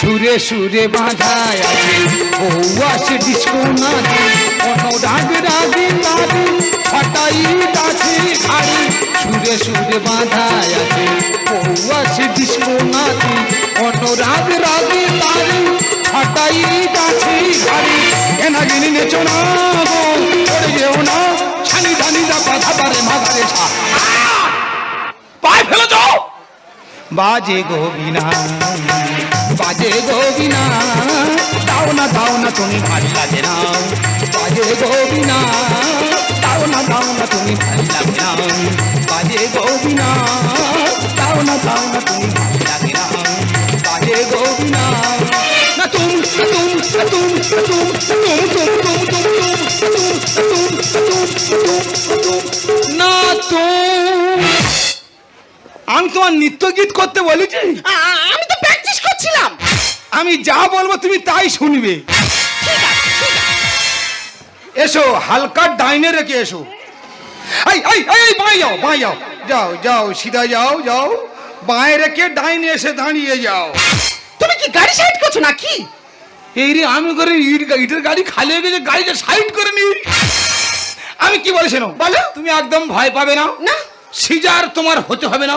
সুরে সুরে বাঁধায় আছে। বউ আসে ডিস্কো নাচে অনুরাগ রাগে তারে, হটাই গাছে ঘাড়ে সুরে সুরে বাঁধায় আছে, বউ আসে ডিস্কো নাচে অনুরাগ রাগে তারে, হটাই গাছে ঘাড়ে এনা গিনি নেচো না গো, ওরে যেও না, ছানি ধানি দা কথা পারে মাগারে ছা। পায়ে ফেলে যাও! বাজে গোবিনা বাজে গোবিনা দাও না দাও না তুমি ভালো লাগে না বাজে গোবিনা দাও না দাও না তুমি ভালো লাগে না বাজে গোবিনা দাও না দাও না তুমি ভালো লাগে না বাজে গোবিনা না তুম তুম তুম তুম তুম তুম তুম তুম তুম তুম না তুম আমি তোমার নৃত্য গীত করতে বলেছি আমি তো প্র্যাকটিস করছিলাম। আমি যা বলব তুমি তাই শুনবে। এসো হালকা ডাইনে রেখে এসো। এই এই যাও বাঁয়ে যাও। যাও যাও সিধা যাও যাও। বাঁয়ে রেখে ডাইনে এসে দাঁড়িয়ে যাও। তুমি কি গাড়ি সাইড করছ নাকি? এই রে আমি করে ইট ইটের গাড়ি খালি হয়ে গেছে গাড়িটা সাইড করে নি। আমি কি বলেছি না বলো। তুমি একদম ভয় পাবে না। না। সিজার তোমার হতে হবে না।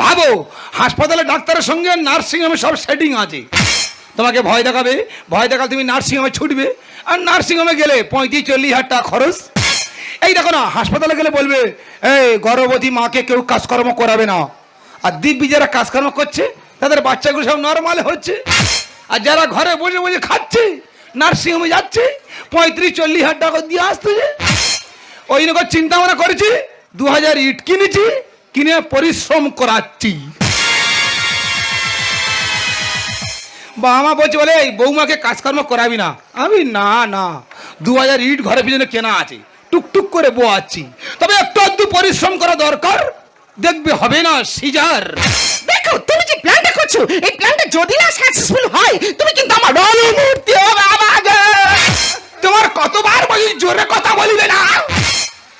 ভাবো, হাসপাতালে ডাক্তারের সঙ্গে নার্সিং হোমে সব সেটিং আছে। তোমাকে ভয় দেখাবে, ভয় দেখালে তুমি নার্সিং হোমে ছুটবে। আর নার্সিং হোমে গেলে পঁয়ত্রিশ, চল্লিশ হাজার টাকা খরচ। এই দেখো না, হাসপাতালে গেলে বলবে, এই গর্ভবতী মাকে কেউ কাজকর্ম করাবে না। আর দিব্যি যারা কাজকর্ম করছে, তাদের বাচ্চাগুলো সব নর্মাল হচ্ছে। আর যারা ঘরে বসে বসে খাচ্ছে, নার্সিং হোমে যাচ্ছে, পঁয়ত্রিশ, চল্লিশ হাজার টাকা দিয়ে আসতেছে। ওই রকম চিন্তা ভাবনা করেছি দু হাজার ইট কিনেছি কিনে পরিশ্রম করাচ্ছি। বাবা মা বলছে বলে এই বৌমাকে কাজকর্ম করাবি না। আমি না না। দু হাজার ইট ঘরের পিছনে কেনা আছে। টুকটুক করে বোয়াচ্ছি। তবে একটু আধটু পরিশ্রম করা দরকার। দেখবে হবে না সিজার। দেখো তুমি যে প্ল্যানটা করছ এই প্ল্যানটা যদি না সাকসেসফুল হয় তুমি কিন্তু আমার রণমূর্তি হবে তোমার কতবার বলি জোরে কথা বলিবে না?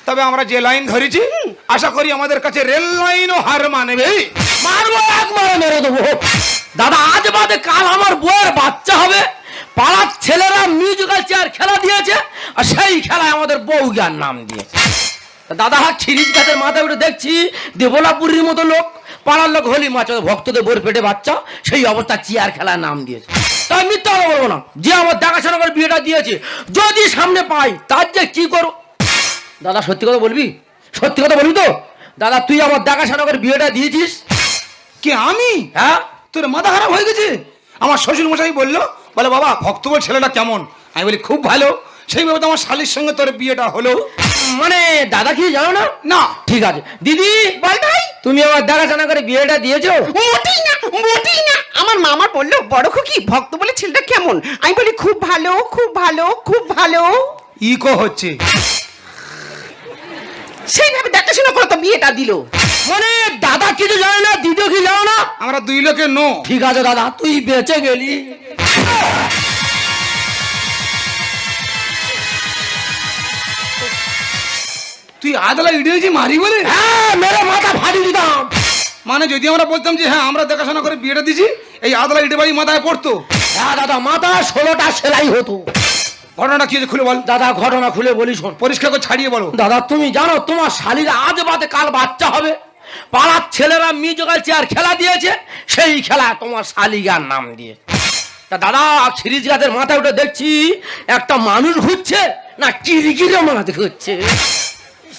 তবে আমরা যে লাইন ধরেছি আশা করি আমাদের কাছে রেল লাইনও হার মানবে। মারবো একবারে মেরে দেবো। দাদা আজ বাদে কাল আমার বউয়ের বাচ্চা হবে। পাড়ার ছেলেরা মিউজিক্যাল চেয়ার খেলা দিয়েছে আর সেই খেলায় আমাদের বউ জ্ঞান নাম দিয়েছে। দাদা খিরিজ গাছের মাথায় উঠে দেখছি দেবলাপুরীর মতো লোক পাড়ার লোক হলি মাছ ভক্তদের বোর পেটে বাচ্চা সেই অবস্থা চেয়ার খেলার নাম দিয়েছে। তাই মিথ্যা বলব না। যে আমার দেখাশোনা করে বিয়েটা দিয়েছে যদি সামনে পাই তার যে কি করো দাদা সত্যি কথা বলবি? সত্যি কথা বলবি তো? দাদা তুই আমার দেখাশোনা করে বিয়েটা দিয়েছিস? কি আমি? হ্যাঁ? তোর মাথা খারাপ হয়ে গেছে? আমার শ্বশুর মশাই বলল বলে বাবা ভক্তবর ছেলেটা কেমন? আমি বলি খুব ভালো। সেইভাবে তো আমার শালির সঙ্গে তোর বিয়েটা হলো। মানে দাদা কি জানো না? না। ঠিক আছে। দিদি বল ভাই তুমি আমার দেখাশোনা করে বিয়েটা দিয়েছ? মোটেই না মোটেই না। আমার মামা বলল বড় খুকি ভক্ত বলে ছেলেটা কেমন? আমি বলি খুব ভালো খুব ভালো খুব ভালো। ইকো হচ্ছে। সেইভাবে দেখাশোনা করে তো বিয়েটা দিল। মানে দাদা কিছু জানে না দিদিও কি জানো না? আমরা দুই লোকে নো। ঠিক আছে দাদা তুই বেঁচে গেলি। তুই আদালা ইডিয়েছি মারি বলে? হ্যাঁ মেরে মাথা ফাটি দিতাম। মানে যদি আমরা বলতাম যে হ্যাঁ আমরা দেখাশোনা করে বিয়েটা দিছি এই আদালা ইটে বাড়ি মাথায় পড়তো। হ্যাঁ দাদা মাথা ষোলোটা সেলাই হতো। ঘটনাটা কি খুলে বল? দাদা ঘটনা খুলে বলি শোন। পরিষ্কার করে ছাড়িয়ে বলো। দাদা তুমি জানো তোমার শালিরা আজ বাদে কাল বাচ্চা হবে। পাড়ার ছেলেরা মিউজিক্যাল চেয়ার খেলা দিয়েছে সেই খেলা তোমার শালিগার নাম দিয়ে তা দাদা সিরিজ গাছের মাথায় উঠে দেখছি একটা মানুষ ঘুরছে না কিরিকিরে মাছ ঘুরছে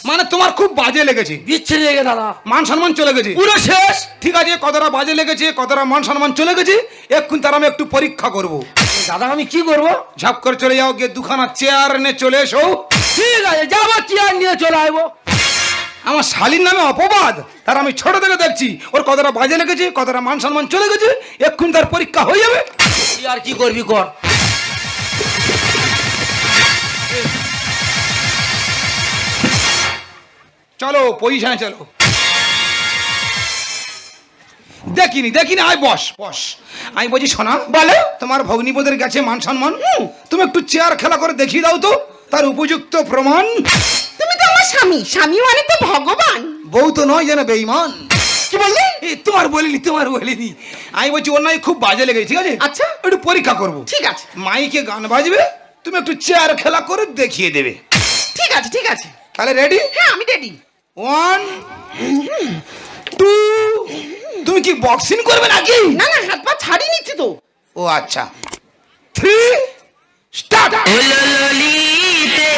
মানে তোমার খুব বাজে লেগেছে। বিচ্ছিরি লেগে দাদা। মান সম্মান চলে গেছে। পুরো শেষ। ঠিক আছে কতটা বাজে লেগেছে কতটা মান সম্মান চলে গেছে এক্ষুন তার আমি একটু পরীক্ষা করব। দাদা আমি কি করব? ঝাপ করে চলে যাও গিয়ে দুখানা চেয়ার এনে চলে এসো। ঠিক আছে যাব চেয়ার নিয়ে চলে আসব। আমার শালীর নামে অপবাদ। তার আমি ছোট থেকে দেখছি। ওর কতটা বাজে লেগেছে কতটা মান সম্মান চলে গেছে। এক্ষুন তার পরীক্ষা হয়ে যাবে। তুই আর কি করবি কর? চলো পজিশনে চলো। দেখিনি দেখিনি আয় বস বস। আমি বলছি শোনা বলো। তোমার ভগ্নিপদের গেছে মান সম্মান। তুমি একটু চেয়ার খেলা করে দেখিয়ে দাও তো তার উপযুক্ত প্রমাণ। তুমি তো আমার স্বামী। স্বামী মানে তো ভগবান। বউ তো নয় যেন বেইমান কি বললে? তোমার বলিনি তোমার বলিনি। আমি বলছি ওর নয় খুব বাজে লেগেছে ঠিক আছে? আচ্ছা। একটু পরীক্ষা করব। ঠিক আছে। মাইকে গান বাজবে তুমি একটু চেয়ার খেলা করে দেখিয়ে দেবে। ঠিক আছে ঠিক আছে। তাহলে রেডি হ্যাঁ আমি রেডি ওয়ান তুমি কি বক্সিং করবে নাকি? না না হাত পা ছাড়িয়ে নিচ্ছি তো। ও আচ্ছা। থ্রি স্টার্ট ললিতে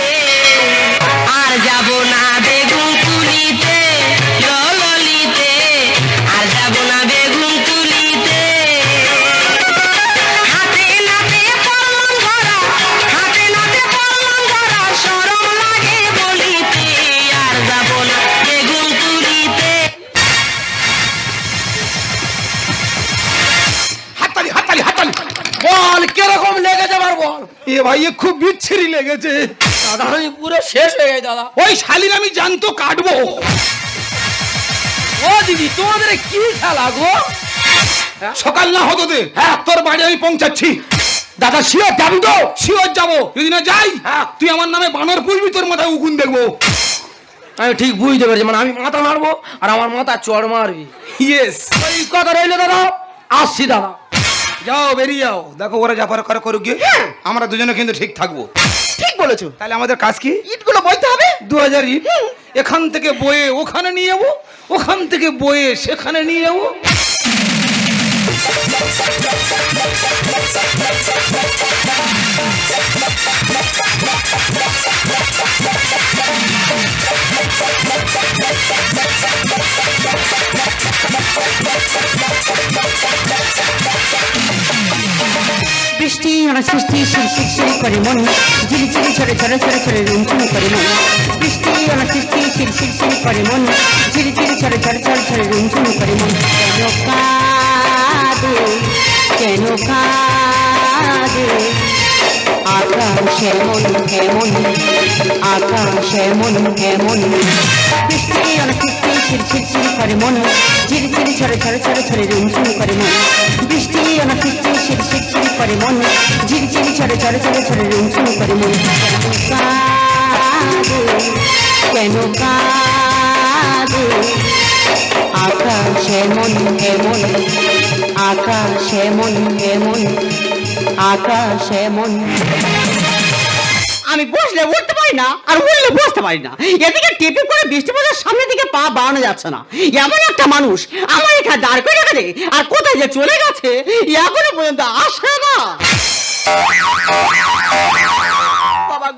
আর যাব না এ ভাই এ খুব বিচ্ছিরি লেগেছে। দাদা আমি পুরো শেষ হয়ে গেছে দাদা। ওই শালির আমি জানতো কাটবো। ও দিদি তোমাদের কি খেলা গো? সকাল না হতো দে হ্যাঁ। তোর বাড়ি আমি পৌঁছাচ্ছি। দাদা শিওর যাবি তো? শিওর যাব। যদি না যাই হ্যাঁ। তুই আমার নামে বানর পুষবি তোর মাথায় উগুন দেখব। আমি ঠিক বুঝতে পারছি মানে আমি মাথা মারবো আর আমার মাথা চড় মারবি। ইয়েস কথা রইল দাদা। আসছি দাদা। যাও বেরিয়ে যাও। দেখো ওরা যা পারে করে করুক গিয়ে। আমরা দুজনে কিন্তু ঠিক থাকব। ঠিক বলেছ। তাহলে আমাদের কাজ কি? ইটগুলো বইতে হবে? দু হাজার ইট এখান থেকে বয়ে ওখানে নিয়ে যাব। ওখান থেকে বয়ে সেখানে নিয়ে যাব। বৃষ্টি আমার সৃষ্টি শির শির করে মন ঝিরি ঝিরি ছড়ে ছড়ে ছড়ে ছড়ে রুমঝুম করে মন বৃষ্টি আমার সৃষ্টি শির শির করে মন ঝিরি ঝিরি ছড়ে ছড়ে ছড়ে ছড়ে রুমঝুম করে মন এমন কেমন আকাশ এমন কেমন বৃষ্টি আমার সৃষ্টি শির শির শির করে মন। ঝিরি ঝিরি ছড়ে ছড়ে ছড়ে ছড়ে রুমঝুম করে মন। বৃষ্টি আমার সৃষ্টি শির শির শির করে মন। ঝিরি ঝিরি ছড়ে ছড়ে ছড়ে ছড়ে রুমঝুম করে মন। কেন আকাশ এমন আকাশ এমন কেমন আকাশ এমন। বসলে উঠতে পারি না আর উঠলে বসতে পারি না। এদিকে টেপে করে বৃষ্টি পড়ার সামনের দিকে পা বাড়ানো যাচ্ছে না। এমন একটা মানুষ আমার এখানে দাঁড় করে রাখা আর কোথায় যে চলে গেছে, এখনও পর্যন্ত আসে না।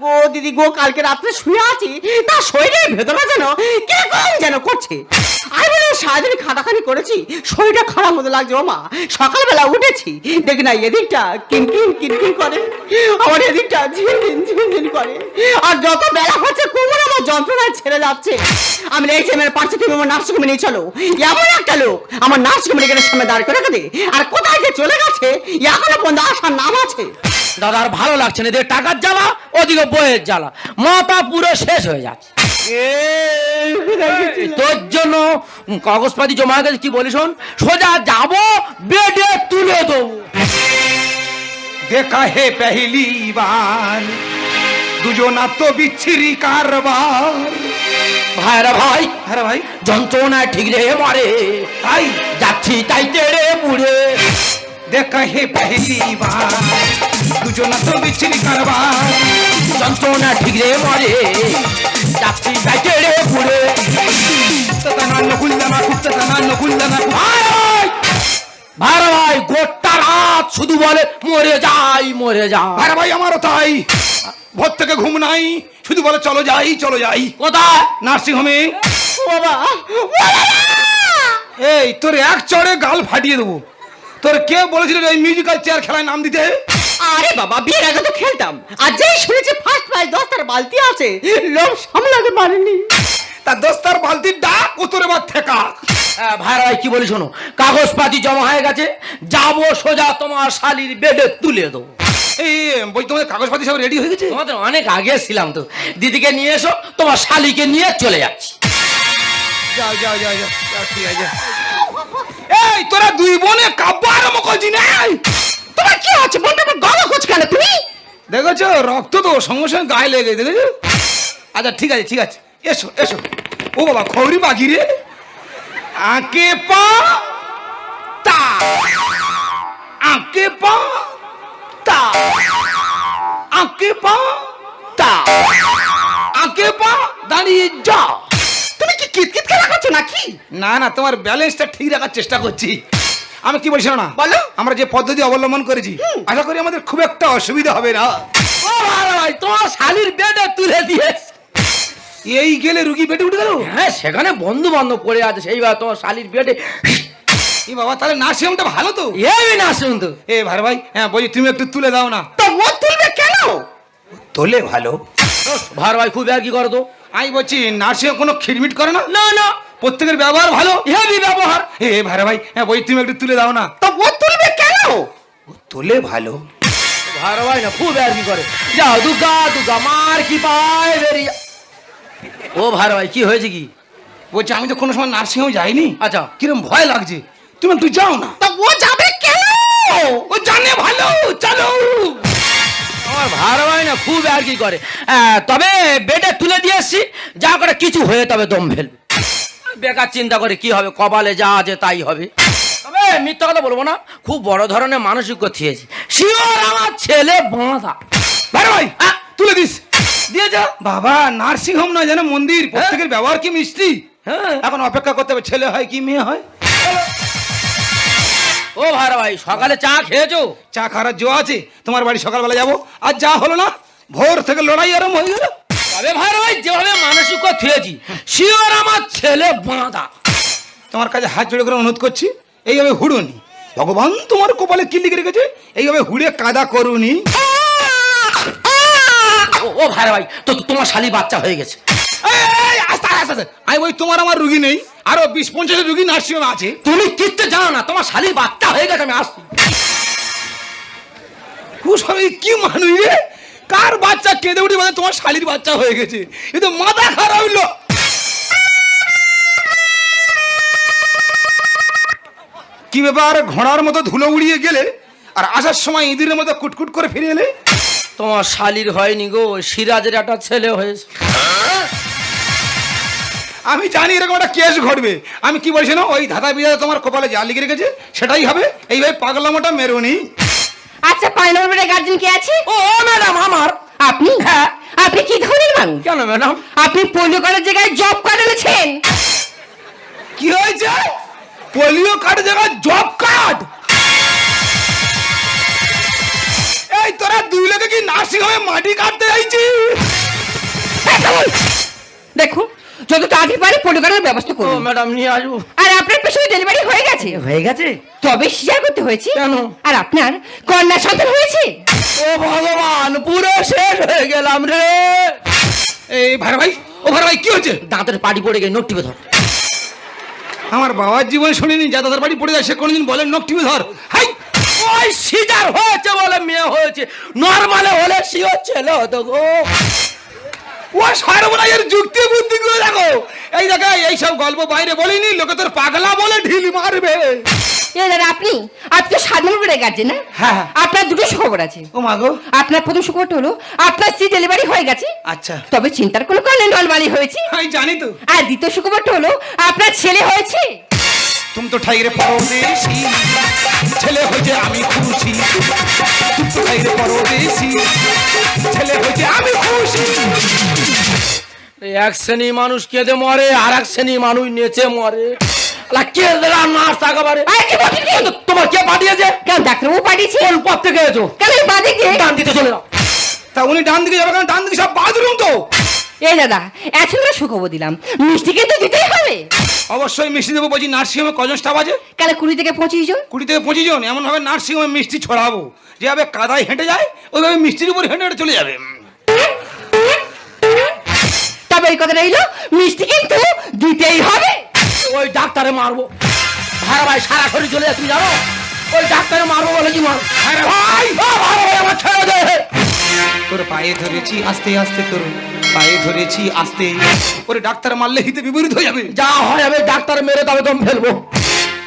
গো দিদি গো, কালকে রাত্রে শুয়ে আছি তার শরীরের ভেতরে যেন কীরকম যেন করছে। আমি বলে সারাদিন খাটাখানি করেছি, শরীরটা খারাপ মতো লাগছে মা। সকালবেলা উঠেছি, দেখি না এদিকটা কিনকিন কিনকিন করে। আমার এদিকটা ঝিনঝিন ঝিনঝিন করে। আর যত বেলা হচ্ছে কোমর আমার যন্ত্রণায় ছেড়ে যাচ্ছে। আমি রেখেছি আমার পাশে তুমি আমার নার্সিংহোমে নিয়ে চলো। এমন একটা লোক আমার নার্সিংহোমে গেলে সামনে দাঁড় করে দে আর কোথায় যে চলে গেছে, এখনও পর্যন্ত আসার নাম আছে। দাদা আর ভালো লাগছে না। এদের টাকার জ্বালা ওদিকে বইয়ের জ্বালা। মাথা পুরো শেষ হয়ে যাচ্ছে। তোর জন্য কাগজপাতি জমা গেছে কি শোন? সোজা যাব বেডে তুলে দেবো। দেখা হে পহলি বার দুজনা তো বিচ্ছিরি কারবার। ভাইরা ভাই আরে ভাই। যন্ত্রণা ঠিক রে মারে। তাই। যাচ্ছি তাই তেড়ে মুড়ে দেখা হে পহলি বার দুজনা তো বিচ্ছিরি কারবার যন্ত্রণা রে মুড়ে কুত্তানা নকুল্লানা কুত্তানা নকুল্লানা ভাই ভাই গোটা রাত শুধু বলে মরে যাই মরে যাই। আরে ভাই আমারও তাই। ভোর থেকে ঘুম নাই শুধু বলে চলো যাই চলো যাই। কোথায়? নার্সিং হোমে বাবা এই তোর এক চড়ে গাল ফাটিয়ে দেবো। তোর কে বলেছিল এই মিউজিক্যাল চেয়ার খেলায় নাম দিতে? আরে বাবা বিয়ের আগে তো খেলতাম। আর যেই শুনেছি ফার্স্ট প্রাইজ দশটার বালতি আছে লোক সামলাতে পারেনি তা দোস্তার বালতির ডাক উত্তরে তোর এবার ঠেকা। হ্যাঁ, ভাই ভাই কি বলি শোনো কাগজপাতি জমা হয়ে গেছে যাব সোজা তোমার শালির বেডে তুলে দেবো। এই বই তোমাদের কাগজপাতি সব রেডি হয়ে গেছে? তোমাদের অনেক আগে ছিলাম তো। দিদিকে নিয়ে এসো তোমার শালিকে নিয়ে চলে যাচ্ছি। যাও যাও যাও যাও যাও, ঠিক আছে। এই তোরা দুই বোনে কাব্য আরম্ভ করছি না? তোমার কি হচ্ছে? বোনটা আমার গলা কেন তুমি? দেখেছ? রক্ত তো সঙ্গে সঙ্গে গায়ে লেগে দেখেছ? আচ্ছা ঠিক আছে ঠিক আছে। এসো এসো। ও বাবা খৌরি বাকি রে। আঁকে পা। তা। আঁকে পা। তা। আঁকে পা। তা। আঁকে পা। দাঁড়িয়ে যা। তুমি কি কিতকিত খেলা করছ নাকি? না না তোমার ব্যালেন্সটা ঠিক রাখার চেষ্টা করছি। আমি কি বলছি না? বলো। আমরা যে পদ্ধতি অবলম্বন করেছি আশা করি আমাদের খুব একটা অসুবিধা হবে না। ও ভালো ভাই তোমার শালির বেডে তুলে দিয়েছে। এই গেলে রুগী পেটে উঠে গেল? হ্যাঁ সেখানে বন্ধু বান্ধব পড়ে আছে সেইবার তোমার শালির বেডে। এই বাবা তাহলে নার্সিংহোমটা ভালো তো? এই না শুনতো এ ভার ভাই হ্যাঁ বলছি তুমি একটু তুলে দাও না। তো ও তুলবে কেন? তোলে ভালো। ভার ভাই খুব আর কি করো তো আমি বলছি নার্সিংহোম কোনো খিটমিট করে না? না না। প্রত্যেকের ব্যবহার ভালো? হেভি ব্যবহার। এ ভার ভাই হ্যাঁ বলছি তুমি একটু তুলে দাও না। তো ও তুলবে কেন? ও তুলে ভালো। ভার ভাই না খুব আর কি করে। যাও দুগা দুগা মার কি পায় বেরিয়ে ও ভার ভাই কি হয়েছে কি? বলছি আমি তো কোনো সময় নার্সিংহোম যাইনি। আচ্ছা। কিরম ভয় লাগছে। তুমি একটু যাও না। তো ও যাবে কেন? ও জানে ভালো চলো। আমার ভার ভাই না খুব আর কি করে। তবে বেডে তুলে দিয়ে এসছি যা করে কিছু হয়ে তবে দম ফেলবে। বেকার চিন্তা করে কি হবে কপালে যা আছে তাই হবে। তবে মিথ্যা কথা বলব না খুব বড় ধরনের মানসিক থিয়েছি শিওর আমার ছেলে বাঁধা। ভার ভাই তুলে দিস। দিয়ে যা। বাবা নার্সিং হোম নয় যেন মন্দির। প্রত্যেকের ব্যবহার কি মিষ্টি? হ্যাঁ। এখন অপেক্ষা করতে হবে ছেলে হয় কি মেয়ে হয়? ও ভার ভাই সকালে চা খেয়েছো? চা খাওয়ার জো আছে তোমার বাড়ি সকালবেলা যাব। আর যা হলো না ভোর থেকে লড়াই আরম্ভ হয়ে গেল। তবে ভার ভাই যেভাবে মানসিক থিয়েছি শিওর আমার ছেলে বাঁধা। তোমার কাছে হাত জোড়ে করে অনুরোধ করছি এইভাবে হুড়ুনি। ভগবান তোমার কপালে কি লিখে রেখেছে এইভাবে হুড়ে কাদা করুনি। ও ও ভাই তো তোমার শালি বাচ্চা হয়ে গেছে। আমি বলি তোমার আমার রুগী নেই। আরও বিশ পঞ্চাশ রুগী নার্সিংহোমে আছে। তুমি কিচ্ছু জানো না, তোমার শালির বাচ্চা হয়ে গেছে, আমি আসছি। কি মানুষ রে? কার বাচ্চা কেঁদে মানে তোমার শালির বাচ্চা হয়ে গেছে? এ তো মাথা খারাপ হইল। কি ব্যাপার, ঘোড়ার মতো ধুলো উড়িয়ে গেলে আর আসার সময় ইঁদিরের মতো কুটকুট করে ফিরে এলে? তোমার শালির হয়নি গো, সিরাজের একটা ছেলে হয়েছে। আমি জানি এরকম একটা কেস ঘটবে। আমি কি বলছি না? ওই ধাঁধা বিধাতা তোমার কপালে যা লিখে রেখেছে সেটাই হবে। এইভাবে পাগলামোটা মেরোনি আচ্ছা পাঁচ নম্বর বেডে গার্জেন কে আছে? ও ম্যাডাম আমার। আপনি? হ্যাঁ। আপনি কি ধরনের মানুষ? কেন ম্যাডাম আপনি পোলিও কার্ডের জায়গায় জব কার্ড এনেছেন? কি হয়েছে? পোলিও কার্ডের জায়গায় জব কার্ড এই তোরা দুই লোকে কি নার্সিং হোমে মাটি কাটতে যাইছি দেখুন যত তাড়াতাড়ি পারে কার্ডের ব্যবস্থা করুন। ম্যাডাম নিয়ে আসব। আর আপনার পেছনে ডেলিভারি হয়ে গেছে। হয়ে গেছে? তবে সিজার করতে হয়েছে। কেন? আর আপনার কন্যা সন্তান হয়েছে। ও ভগবান পুরো শেষ হয়ে গেলাম রে। এই ভাই ভাই ও ভাই ভাই কি হচ্ছে? দাঁতের পাটি পড়ে গিয়ে নোট টিপে ধর। আমার বাবার জীবনে শুনিনি যা দাদার বাড়ি পড়ে যায় সে কোনোদিন বলেন নখ টিপে ধর। হাই! ওই সিজার হয়েছে বলে মেয়ে হয়েছে। নর্মালে হলে সিও ছেলে হতো গো। ও সর্বনাশের যুক্তি বুদ্ধি করে দেখো। এই দেখো এইসব গল্প বাইরে বলিনি লোকে তোর পাগলা বলে ঢিল মারবে। এ দাদা আপনি? সাত নম্বর বেডে গার্জেন না হ্যাঁ। আপনার দুটো সুখবর আছে। ও মাগো আপনার প্রথম সুখবরটা হলো আপনার স্ত্রী ডেলিভারি হয়ে গেছে। আচ্ছা। তবে চিন্তার কোনো কারণে নর্মালি হয়েছে। আমি জানি তো। আর দ্বিতীয় সুখবরটা হলো আপনার ছেলে হয়েছে। তুমি তো ঠাইরে পরদেশি ছেলে হয়েছে আমি খুশি। তুমি তো ঠাইরে পরদেশি ছেলে হয়েছে আমি খুশি। এক শ্রেণি মানুষ কেঁদে মরে আর এক শ্রেণি মানুষ নেচে মরে। কে তোমার কে পাঠিয়েছে? কেন ডাক্তারবাবু পাঠিয়েছে? কোন পথ থেকে এসো কেন এই বাদে দিয়ে ডান দিতে চলে যাও। তা উনি ডান দিকে যাবে কারণ ডান দিকে সব বাথরুম তো। এই দাদা সুখবর দিলাম। মিষ্টি কিন্তু দিতেই হবে। অবশ্যই মিষ্টি দেবো বলছি নার্সিংহোমে কজন স্টাফ আছে? কেন কুড়ি থেকে পঁচিশ জন। কুড়ি থেকে পঁচিশ জন এমনভাবে নার্সিংহোমে মিষ্টি ছড়াবো। যেভাবে কাদায় হেঁটে যায় ওইভাবে মিষ্টির উপর হেঁটে হেঁটে চলে যাবে। তবে এই কথা রইল মিষ্টি কিন্তু দিতেই হবে। ওই ডাক্তারে মারবো। ভাড়া ভাই সারা শরীর চলে যায় তুমি জানো? ওই ডাক্তারে মারবো বলে কি মার? আরে ভাই ভাই! আমার ছেড়ে দে। তোর পায়ে ধরেছি আস্তে আস্তে তোর পায়ে ধরেছি আস্তে। ওরে ডাক্তার মারলে হিতে বিপরীত হয়ে যাবে। যা হয় আমি ডাক্তার মেরে তবে দম ফেলব।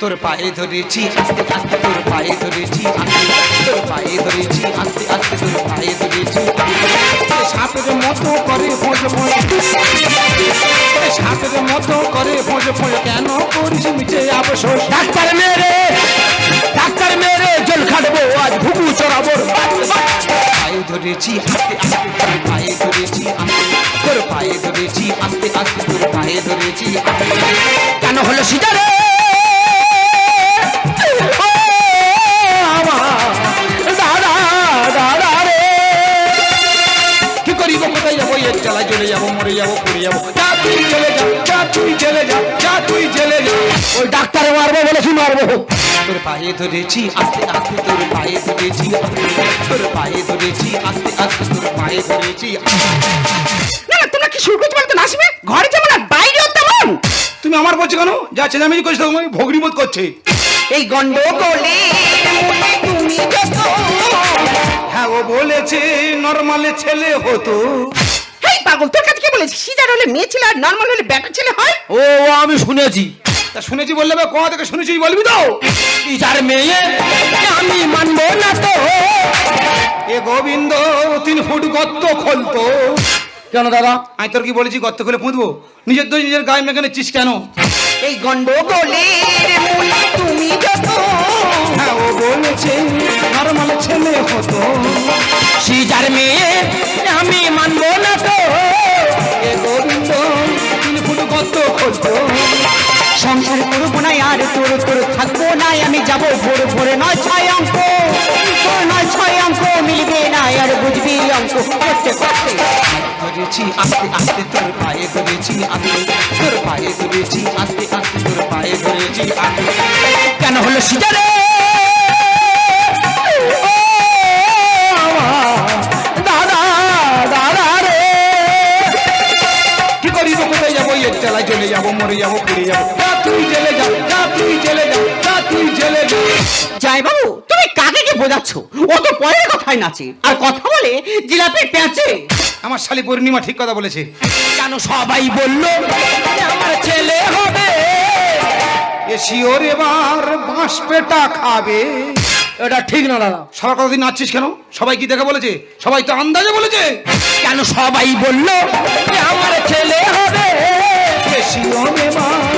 তোর পায়ে ধরেছি আস্তে আস্তে তোর পায়ে ধরেছি আস্তে তোর পায়ে ধরেছি আস্তে আস্তে তোর পায়ে ধরেছি আস্তে। সাপের মতো করে ফোঁজ ফোঁজ সাপের মতো করে ফোঁজ ফোঁজ কেন করিস মিছে আবশ্যক ডাক্তার মেরে ডাক্তার মেরে জল খাটবো আজ ভুকু চড়াবো। পায়ে ধরেছি আস্তে আস্তে তোর পায়ে ধরেছি আস্তে তোর পায়ে ধরেছি আস্তে আস্তে তোর পায়ে ধরেছি কেন হলো সিজারে? যাব চলে যাব মরে যাব পড়ে যাব। যা তুই চলে যা যা তুই চলে যা যা তুই চলে যা। ওই ডাক্তারে মারবো বলেছি মারবো। তোর পায়ে ধরেছি আস্তে আস্তে তোর পায়ে ধরেছি তোর পায়ে ধরেছি আস্তে আস্তে তোর পায়ে ধরেছি। না না তোমরা কি শুরু করছ বলতো নাসিমে ঘরে যেমন আর বাইরেও তেমন তুমি আমার বলছো কেন? যা চেঁচামেচি করছ তুমি ভগ্নি বোধ করছে। এই গন্ডগোলে তুমি যত হ্যাঁ ও বলেছে নর্মালে ছেলে হতো। পাগল তোর কাছে কে বলেছি? সিজার হলে মেয়ে ছেলে আর নর্মাল হলে ব্যাটা ছেলে হয়? ও আমি শুনেছি। তা শুনেছি বললে বা কোথা থেকে শুনেছি বলবি তো? যার মেয়ে? আমি মানবো না তো। এ গোবিন্দ তিন ফুট গর্ত খোলতো। কেন দাদা? আমি তোর কি বলেছি গর্ত খুলে পুঁতবো? নিজের দোষ নিজের গায়ে মেখানে চিস কেন? এই গন্ডগোলে তুমি যত হ্যাঁ ও বলেছে নর্মাল ছেলে হতো। সিজার মেয়ে, আমি মানবো না তো। গোবিন্দ, তিন ফুট গর্ত খোলতো সংসার করব না আর, তোর তোর থাকব না। আমি যাব ভোর ভোরে, নয় ছয় অঙ্ক। নয় ছয় অঙ্ক, মিলবে না আর বুঝবি অঙ্ক। করতে করতে। ধরেছি আস্তে আস্তে তোর পায়ে ধরেছি আস্তে তোর পায়ে ধরেছি আস্তে আস্তে তোর পায়ে ধরেছি আস্তে কেন হলো সিজারে? বোঝাচ্ছ ও তো পরের কথায় নাচে। আর কথা বলে জিলাপি পেঁচে। আমার শালি পূর্ণিমা ঠিক কথা বলেছে। কেন সবাই বলল আমার ছেলে হবে? এ শিওর এবার বাঁশ পেটা খাবে। এটা ঠিক না দাদা। সবার কথা তুই নাচছিস কেন? সবাই কি দেখে বলেছে? সবাই তো আন্দাজে বলেছে। কেন সবাই বলল আমার ছেলে হবে? এ শিওর এবার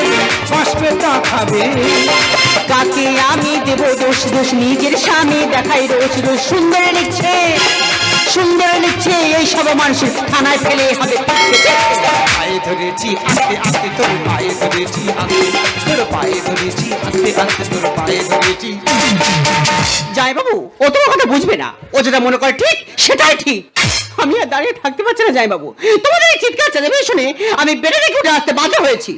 বাঁশ খাবে। কাকে আমি দেব দোষ? দোষ নিজের স্বামী দেখাই রোজ রোজ। সুন্দর লিখছে সুন্দর লিখছে। এই সব মানুষ থানায় ফেলে হবে। পায়ে ধরেছি আস্তে আস্তে তোর পায়ে ধরেছি আস্তে তোর পায়ে ধরেছি আস্তে আস্তে তোর পায়ে ধরেছি। জয় বাবু ও তোমার কথা বুঝবে না। ও যেটা মনে করে ঠিক সেটাই ঠিক। আমি আর দাঁড়িয়ে থাকতে পারছি না জয় বাবু তোমাদের এই চিৎকার চেঁচাবে শুনে আমি বেড়ে রেখে উঠে আসতে বাধ্য হয়েছি।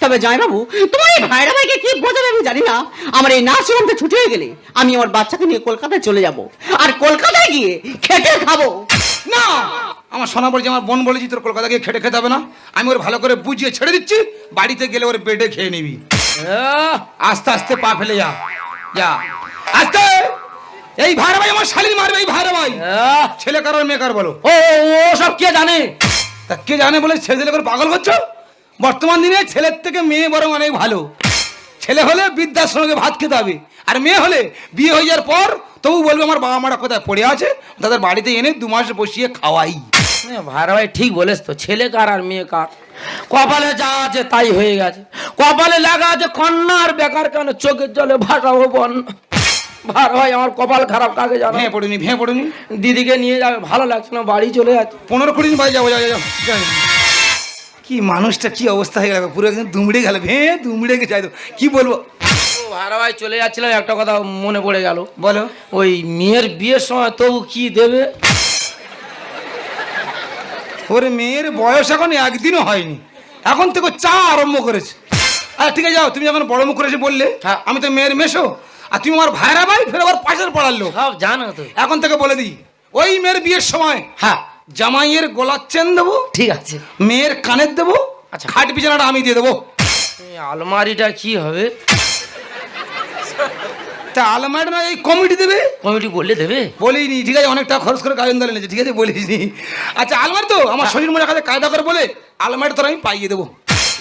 তবে জয় বাবু তোমার এই ভাইরা ভাইকে কি বোঝাবে আমি জানি না। আমার এই নাচ থেকে ছুটি হয়ে গেলে আমি আমার বাচ্চাকে নিয়ে কলকাতায় চলে যাব। আর কলকাতায় গিয়ে খেটে খাব। না! আমার সোনা বলছে আমার বোন বলেছি তোর কলকাতা গিয়ে খেটে খেতে হবে না। আমি ওর ভালো করে বুঝিয়ে ছেড়ে দিচ্ছি বাড়িতে গেলে ওর বেডে খেয়ে নিবি। আহ, আস্তে আস্তে পা ফেলে যা। যা। আস্তে! এই ভাইরা ভাই আমার শালি মারবে এই ভাইরা ভাই আহ, ছেলে কারোর মেয়ে কার বলো? ও ও সব কে জানে? তা কে জানে বলে ছেলে ছেলে করে পাগল করছ? বর্তমান দিনে ছেলের থেকে মেয়ে বরং অনেক ভালো। ছেলে হলে বৃদ্ধাশ্রমে ভাত খেতে হবে আর মেয়ে হলে বিয়ে হয়ে যাওয়ার পর তবু বলবে আমার বাবা মারা কোথায় পড়ে আছে তাদের বাড়িতে এনে দু মাস বসিয়ে খাওয়াই। ভাইরা ভাই ঠিক বলেছ তো ছেলে কার আর মেয়ে কার? কপালে যা আছে তাই হয়ে গেছে। কপালে লাগা আছে কন্যা আর বেকার কেন? চোখের জলে ভাসাবো বন ভার ভাই আমার কপাল খারাপ কাকে জানো? ভেঙে পড়িনি ভেঙে পড়িনি। দিদিকে নিয়ে যাবে ভালো লাগছে না বাড়ি চলে যাচ্ছে। পনেরো কুড়ি দিন বাজে যাব যাব যাব যাব। কি মানুষটা কি অবস্থা হয়ে গেল পুরো একদম দুমড়ে গেল ভেঙে দুমড়ে গেছে। কি বলব? ভাড়া ভাই চলে যাচ্ছিলাম একটা কথা মনে পড়ে গেল। বলো। ওই মেয়ের বিয়ের সময় তবু কি দেবে? ওর মেয়ের বয়স এখন একদিনও হয়নি। এখন থেকে চা আরম্ভ করেছে। আচ্ছা ঠিক আছে যাও তুমি যখন বড় মুখ করেছে বললে হ্যাঁ। আমি তো মেয়ের মেশো। আর তুমি আমার ভাইরা ভাই ফের আবার পাশের পড়ার লোক। সব জানো তো। এখন থেকে বলে দিই ওই মেয়ের বিয়ের সময় হ্যাঁ জামাইয়ের গোলার চেন দেবো ঠিক আছে। মেয়ের কানের দেবো আচ্ছা। খাট বিছানাটা আমি দিয়ে দেবো। আলমারিটা কি হবে? তা আলমারি না এই কমিটি দেবে? কমিটি বললে দেবে? বলিনি ঠিক আছে অনেকটা খরচ করে গাজন দলে নিয়েছে ঠিক আছে বলিনি আচ্ছা আলমারি তো আমার শরীর মনে কাছে কায়দা করে বলে আলমারি তোর আমি পাইয়ে দেবো।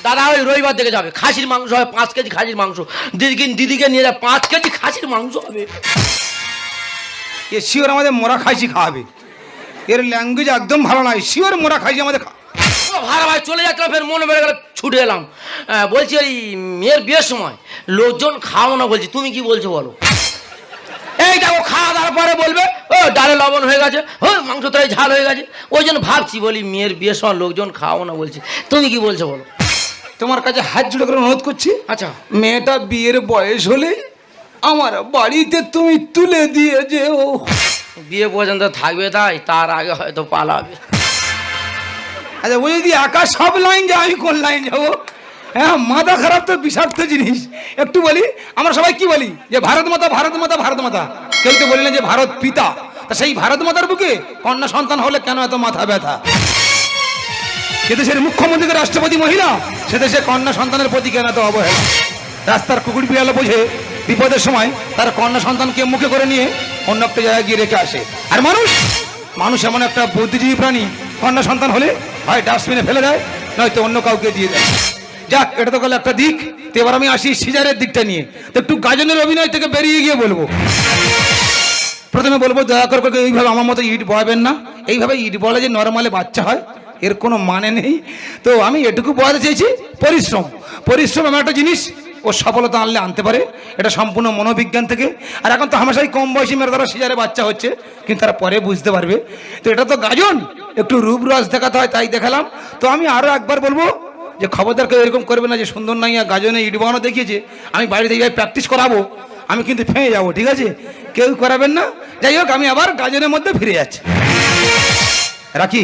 দাদা ওই রবিবার দেখে যাবে। খাসির মাংস হবে পাঁচ কেজি খাসির মাংস। দিদিকে দিদিকে নিয়ে যাবে পাঁচ কেজি খাসির মাংস হবে। এ শিওর আমাদের মোরা খাসি খাওয়াবে এর ল্যাঙ্গুয়েজ একদম ভালো নয়। শিওর মোরা খাসি আমাদের ভাড়া ভাই চলে যাচ্ছিলাম ফের মনে বেড়ে গেল ছুটে এলাম। বলছি ওই মেয়ের বিয়ের সময় লোকজন খাও না বলছি। তুমি কি বলছো বলো? এই দেখো খাওয়া দাওয়ার পরে বলবে ও ডালে লবণ হয়ে গেছে। ও মাংস তো ঝাল হয়ে গেছে। ওই জন্য ভাবছি বলি মেয়ের বিয়ের সময় লোকজন খাও না বলছি। তুমি কি বলছো বলো? তোমার কাছে হাত জুড়ে করে অনুরোধ করছি। আচ্ছা। মেয়েটা বিয়ের বয়স হলে আমার বাড়িতে তুমি তুলে দিয়ে যে ও বিয়ে পর্যন্ত থাকবে তাই তার আগে হয়তো পালাবে। আচ্ছা ও যদি একা সব লাইন যায় আমি কোন লাইন যাব? হ্যাঁ মাথা খারাপ তো বিষাক্ত জিনিস। একটু বলি আমরা সবাই কি বলি? যে ভারত মাতা ভারত মাতা ভারত মাতা। কেউ তো বলি না যে ভারত পিতা। তা সেই ভারত মাতার বুকে কন্যা সন্তান হলে কেন এত মাথা ব্যথা? সে দেশের মুখ্যমন্ত্রী রাষ্ট্রপতি মহিলা। সে দেশে কন্যা সন্তানের প্রতি কেন এত অবহেলা। রাস্তার কুকুর বিড়ালে বোঝে, বিপদের সময় তার কন্যা সন্তানকে মুখে করে নিয়ে অন্য একটা জায়গায় গিয়ে রেখে আসে। আর মানুষ মানুষ এমন একটা বুদ্ধিজীবী প্রাণী, কন্যা সন্তান হলে হয় ডাস্টবিনে ফেলে দেয়, নয়তো অন্য কাউকে দিয়ে দেয়। যাক, এটা তো গেল একটা দিক। তো এবার আমি আসি সিজারের দিকটা নিয়ে। তো একটু গাজনের অভিনয় থেকে বেরিয়ে গিয়ে বলব। প্রথমে বলব, দয়া করে এইভাবে আমার মতো ইট বয়াবেন না। এইভাবে ইট বলে যে নর্মালে বাচ্চা হয়। এর কোনো মানে নেই। তো আমি এটুকু বোঝাতে চেয়েছি পরিশ্রম। পরিশ্রম এমন একটা জিনিস, ও সফলতা আনলে আনতে পারে। এটা সম্পূর্ণ মনোবিজ্ঞান থেকে। আর এখন তো হামেশাই কম বয়সী মেয়েরা তারা সিজারে বাচ্চা হচ্ছে, কিন্তু তারা পরে বুঝতে পারবে। তো এটা তো গাজন, একটু রূপ রস দেখাতে হয়, তাই দেখালাম। তো আমি আরও একবার বলব যে খবরদার কেউ এরকম করবে না যে সুন্দর নাইয়া গাজনে ইট বানানো দেখিয়েছে, আমি বাড়িতে এইভাবে প্র্যাকটিস করাবো, আমি কিন্তু ফেঁয়ে যাব, ঠিক আছে? কেউ করাবেন না। যাই হোক, আমি আবার গাজনের মধ্যে ফিরে যাচ্ছি। রাখি?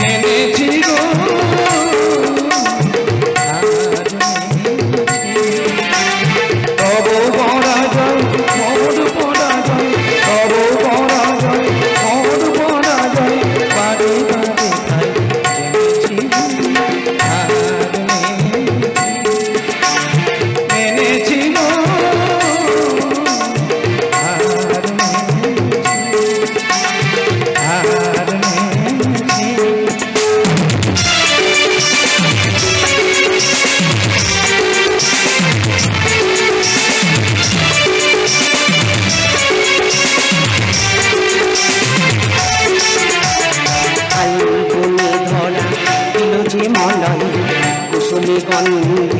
মেনেছি গো। কুসুমে